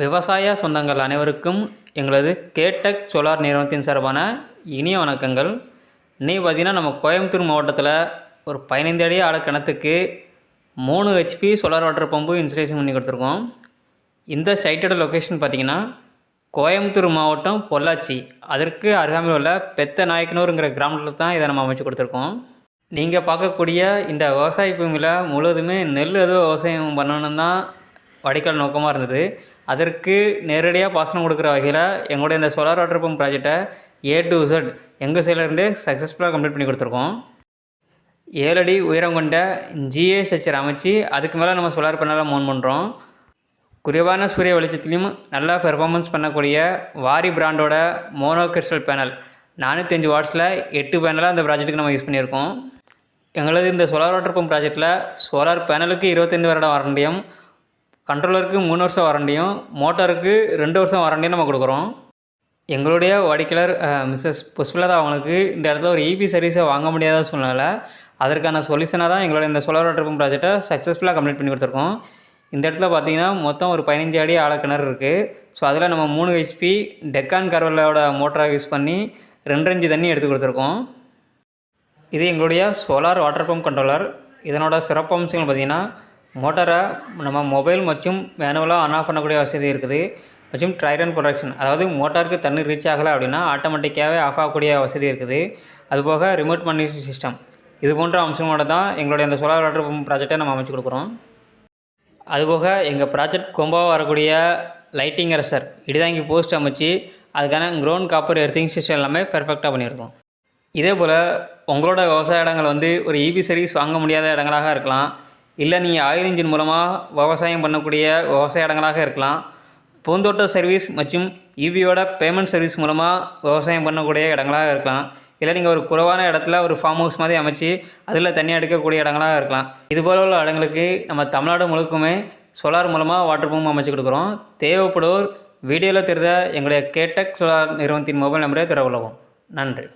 விவசாய சொந்தங்கள் அனைவருக்கும் எங்களது கேடெக் சோலார் நிறுவனத்தின் சார்பான இனிய வணக்கங்கள். நீ பார்த்தீங்கன்னா நம்ம கோயம்புத்தூர் மாவட்டத்தில் ஒரு பதினைந்து அடி ஆழ கிணத்துக்கு மூணு HP solar water pump installation பண்ணி கொடுத்துருக்கோம். இந்த சைட்டோட லொக்கேஷன் பார்த்திங்கன்னா கோயம்புத்தூர் மாவட்டம் பொள்ளாச்சி. அதற்கு அருகாமையில் உள்ள பெத்த நாயக்கனூருங்கிற கிராமத்தில் தான் இதை நம்ம அமைச்சு கொடுத்துருக்கோம். நீங்கள் பார்க்கக்கூடிய இந்த விவசாய பூமியில் முழுவதுமே நெல் எதுவும் விவசாயம் பண்ணணும் தான் வடிகால் நோக்கமாக இருந்தது. அதற்கு நேரடியாக பாசனம் கொடுக்குற வகையில் எங்களுடைய இந்த சோலார் வாட்டர் பம்ப் ப்ராஜெக்டை ஏ டு இசட் எங்கள் சைட்லேருந்தே சக்ஸஸ்ஃபுல்லாக கம்ப்ளீட் பண்ணி கொடுத்துருக்கோம். ஏழடி உயரம் கொண்ட ஜிஏ ஸ்ட்ரக்சர் அமைச்சு அதுக்கு மேலே நம்ம சோலார் பேனலாக மோன் பண்ணுறோம் குறைவான சூரிய வெளிச்சத்துலையும் நல்லா பெர்ஃபார்மன்ஸ் பண்ணக்கூடிய வாரி பிராண்டோட மோனோ கிறிஸ்டல் பேனல் நானூற்றஞ்சு வாட்ஸில் எட்டு பேனலாக அந்த ப்ராஜெக்ட்டுக்கு நம்ம யூஸ் பண்ணியிருக்கோம். எங்களது இந்த சோலார் வாட்டர் பம்ப் ப்ராஜெக்ட்டில் சோலார் பேனலுக்கு இருபத்தைந்து வருடம் வாரண்டியும் கண்ட்ரோலருக்கு மூணு வருஷம் வாரண்டியும் மோட்டாருக்கு ரெண்டு வருஷம் வாரண்டியும் நம்ம கொடுக்குறோம். எங்களுடைய வாடிக்கையாளர் மிஸ்ஸஸ் புஷ்பலதா அவங்களுக்கு இந்த இடத்துல ஒரு இபி சர்வீஸை வாங்க முடியாத சூழ்நிலை அதற்கான சொல்யூஷனாக தான் எங்களோட இந்த சோலார் வாட்டர் பம்ப் ப்ராஜெக்ட்டை சக்ஸஸ்ஃபுல்லாக கம்ப்ளீட் பண்ணி கொடுத்துருக்கோம். இந்த இடத்துல பார்த்தீங்கன்னா மொத்தம் ஒரு பதினஞ்சு அடி ஆழக்கிணறு இருக்குது ஸோ அதில் நம்ம மூணு ஹெச்பி டெக்கான் கர்வலோட மோட்டரை யூஸ் பண்ணி ரெண்டு தண்ணி எடுத்து கொடுத்துருக்கோம். இது எங்களுடைய சோலார் வாட்டர் பம்ப் கண்ட்ரோலர் இதனோட சிறப்பம்சங்கள் பார்த்திங்கன்னா மோட்டாரை நம்ம மொபைல் மற்றும் மேனுவலாக ஆன் ஆஃப் பண்ணக்கூடிய வசதி இருக்குது. மற்றும் ட்ரைரன் ப்ரொடக்ஷன் அதாவது மோட்டாருக்கு தண்ணி ரீச் ஆகலை அப்படின்னா ஆட்டோமேட்டிக்காகவே ஆஃப் ஆகக்கூடிய வசதி இருக்குது. அதுபோக ரிமோட் மனிட்டரிங் சிஸ்டம் இது போன்ற அம்சங்களோட தான் எங்களுடைய அந்த சோலார் வாட்டர் பம்ப் ப்ராஜெக்டை நம்ம அமைச்சு கொடுக்குறோம். அதுபோக எங்கள் ப்ராஜெக்ட் கொம்பாக வரக்கூடிய லைட்டிங் அரசர் இடிதாங்கி போஸ்ட் அமைச்சு அதுக்கான க்ரௌண்ட் காப்பர் எர்த்திங் சிஸ்டம் எல்லாமே பெர்ஃபெக்டாக பண்ணியிருக்கோம். இதே போல் உங்களோட விவசாய இடங்கள் வந்து ஒரு இபி சர்வீஸ் வாங்க முடியாத இடங்களாக இருக்கலாம். இல்லை நீங்கள் ஆயில் இன்ஜின் மூலமாக விவசாயம் பண்ணக்கூடிய விவசாய இடங்களாக இருக்கலாம். பூந்தோட்ட சர்வீஸ் மற்றும் இபியோட பேமெண்ட் சர்வீஸ் மூலமாக விவசாயம் பண்ணக்கூடிய இடங்களாக இருக்கலாம். இல்லை நீங்கள் ஒரு குறைவான இடத்துல ஒரு ஃபார்ம் ஹவுஸ் மாதிரி அமைச்சு அதில் தண்ணி எடுக்கக்கூடிய இடங்களாக இருக்கலாம். இது போல உள்ள இடங்களுக்கு நம்ம தமிழ்நாடு முழுக்குமே சோலார் மூலமாக வாட்டர் பம்ப் அமைச்சு கொடுக்குறோம். தேவைப்படுவோர் வீடியோவில் தெரிந்த எங்களுடைய கேடெக் சோலார் நிறுவனத்தின் மொபைல் நம்பரை தர நன்றி.